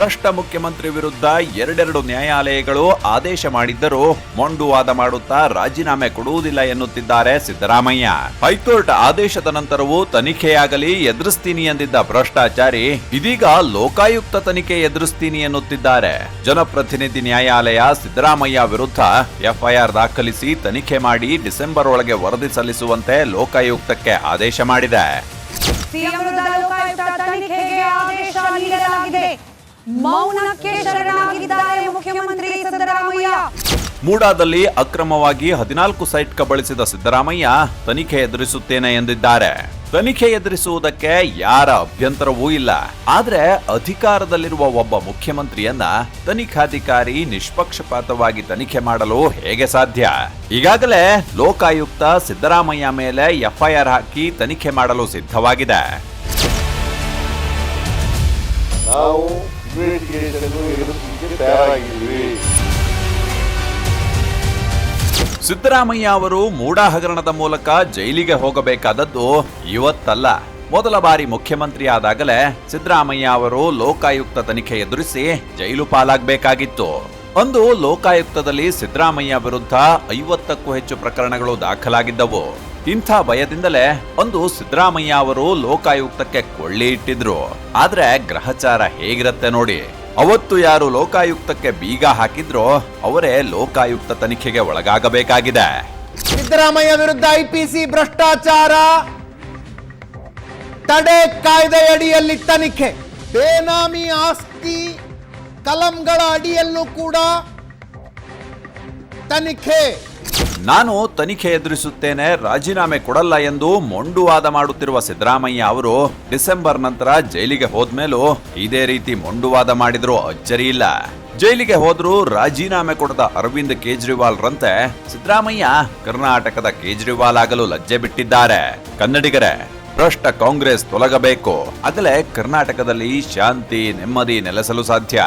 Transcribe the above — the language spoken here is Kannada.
ಭ್ರಷ್ಟ ಮುಖ್ಯಮಂತ್ರಿ ವಿರುದ್ಧ ಎರಡೆರಡು ನ್ಯಾಯಾಲಯಗಳು ಆದೇಶ ಮಾಡಿದ್ದರೂ ಮೊಂಡುವಾದ ಮಾಡುತ್ತಾ ರಾಜೀನಾಮೆ ಕೊಡುವುದಿಲ್ಲ ಎನ್ನುತ್ತಿದ್ದಾರೆ ಸಿದ್ದರಾಮಯ್ಯ. ಹೈಕೋರ್ಟ್ ಆದೇಶದ ನಂತರವೂ ತನಿಖೆಯಾಗಲಿ ಎದುರಿಸ್ತೀನಿ ಎಂದಿದ್ದ ಭ್ರಷ್ಟಾಚಾರಿ ಇದೀಗ ಲೋಕಾಯುಕ್ತ ತನಿಖೆ ಎದುರಿಸ್ತೀನಿ ಎನ್ನುತ್ತಿದ್ದಾರೆ. ಜನಪ್ರತಿನಿಧಿ ನ್ಯಾಯಾಲಯ ಸಿದ್ದರಾಮಯ್ಯ ವಿರುದ್ಧ ಎಫ್ಐಆರ್ ದಾಖಲಿಸಿ ತನಿಖೆ ಮಾಡಿ ಡಿಸೆಂಬರ್ ಒಳಗೆ ವರದಿ ಸಲ್ಲಿಸುವಂತೆ ಲೋಕಾಯುಕ್ತಕ್ಕೆ ಆದೇಶ ಮಾಡಿದೆ. ಮೌನಕ್ಕೆ ಶರಣಾಗಿದ್ದಾರೆ ಮುಖ್ಯಮಂತ್ರಿ ಸಿದ್ದರಾಮಯ್ಯ. ಮೂಡಾದಲ್ಲಿ ಅಕ್ರಮವಾಗಿ ಹದಿನಾಲ್ಕು ಸೈಟ್ ಕಬಳಿಸಿದ ಸಿದ್ದರಾಮಯ್ಯ ತನಿಖೆ ಎದುರಿಸುತ್ತೇನೆ ಎಂದಿದ್ದಾರೆ. ತನಿಖೆ ಎದುರಿಸುವುದಕ್ಕೆ ಯಾರ ಅಭ್ಯಂತರವೂ ಇಲ್ಲ. ಆದ್ರೆ ಅಧಿಕಾರದಲ್ಲಿರುವ ಒಬ್ಬ ಮುಖ್ಯಮಂತ್ರಿಯನ್ನ ತನಿಖಾಧಿಕಾರಿ ನಿಷ್ಪಕ್ಷಪಾತವಾಗಿ ತನಿಖೆ ಮಾಡಲು ಹೇಗೆ ಸಾಧ್ಯ? ಈಗಾಗಲೇ ಲೋಕಾಯುಕ್ತ ಸಿದ್ದರಾಮಯ್ಯ ಮೇಲೆ ಎಫ್ಐಆರ್ ಹಾಕಿ ತನಿಖೆ ಮಾಡಲು ಸಿದ್ಧವಾಗಿದೆ. ನಾವು ಸಿದ್ದರಾಮಯ್ಯ ಅವರು ಮೂಡ ಹಗರಣದ ಮೂಲಕ ಜೈಲಿಗೆ ಹೋಗಬೇಕಾದದ್ದು ಇವತ್ತಲ್ಲ. ಮೊದಲ ಬಾರಿ ಮುಖ್ಯಮಂತ್ರಿ ಆದಾಗಲೇ ಸಿದ್ದರಾಮಯ್ಯ ಅವರು ಲೋಕಾಯುಕ್ತ ತನಿಖೆ ಎದುರಿಸಿ ಜೈಲು ಪಾಲಾಗಬೇಕಾಗಿತ್ತು. ಅಂದು ಲೋಕಾಯುಕ್ತದಲ್ಲಿ ಸಿದ್ದರಾಮಯ್ಯ ವಿರುದ್ಧ ಐವತ್ತಕ್ಕೂ ಹೆಚ್ಚು ಪ್ರಕರಣಗಳು ದಾಖಲಾಗಿದ್ದವು. ಇಂಥ ಭಯದಿಂದಲೇ ಒಂದು ಸಿದ್ದರಾಮಯ್ಯ ಅವರು ಲೋಕಾಯುಕ್ತಕ್ಕೆ ಕೊಳ್ಳಿ ಇಟ್ಟಿದ್ರು. ಆದ್ರೆ ಗ್ರಹಚಾರ ಹೇಗಿರತ್ತೆ ನೋಡಿ. ಅವತ್ತು ಯಾರು ಲೋಕಾಯುಕ್ತಕ್ಕೆ ಬೀಗ ಹಾಕಿದ್ರೋ ಅವರೇ ಲೋಕಾಯುಕ್ತ ತನಿಖೆಗೆ ಒಳಗಾಗಬೇಕಾಗಿದೆ. ಸಿದ್ದರಾಮಯ್ಯ ವಿರುದ್ಧ ಐಪಿಸಿ ಭ್ರಷ್ಟಾಚಾರ ತಡೆ ಕಾಯ್ದೆಯಡಿಯಲ್ಲಿ ತನಿಖೆ. ಬೇನಾಮಿ ಆಸ್ತಿ ಕಲಂಗಳ ಅಡಿಯಲ್ಲೂ ಕೂಡ ತನಿಖೆ. ನಾನು ತನಿಖೆ ಎದುರಿಸುತ್ತೇನೆ, ರಾಜೀನಾಮೆ ಕೊಡಲ್ಲ ಎಂದು ಮೊಂಡುವಾದ ಮಾಡುತ್ತಿರುವ ಸಿದ್ದರಾಮಯ್ಯ ಅವರು ಡಿಸೆಂಬರ್ ನಂತರ ಜೈಲಿಗೆ ಹೋದ್ಮೇಲೂ ಇದೇ ರೀತಿ ಮೊಂಡುವಾದ ಮಾಡಿದ್ರು ಅಚ್ಚರಿ ಇಲ್ಲ. ಜೈಲಿಗೆ ಹೋದ್ರೂ ರಾಜೀನಾಮೆ ಕೊಡದ ಅರವಿಂದ್ ಕೇಜ್ರಿವಾಲ್ ರಂತೆ ಸಿದ್ದರಾಮಯ್ಯ ಕರ್ನಾಟಕದ ಕೇಜ್ರಿವಾಲ್ ಆಗಲು ಲಜ್ಜೆ ಬಿಟ್ಟಿದ್ದಾರೆ. ಕನ್ನಡಿಗರೇ, ಭ್ರಷ್ಟ ಕಾಂಗ್ರೆಸ್ ತೊಲಗಬೇಕು. ಆಗಲೇ ಕರ್ನಾಟಕದಲ್ಲಿ ಶಾಂತಿ ನೆಮ್ಮದಿ ನೆಲೆಸಲು ಸಾಧ್ಯ.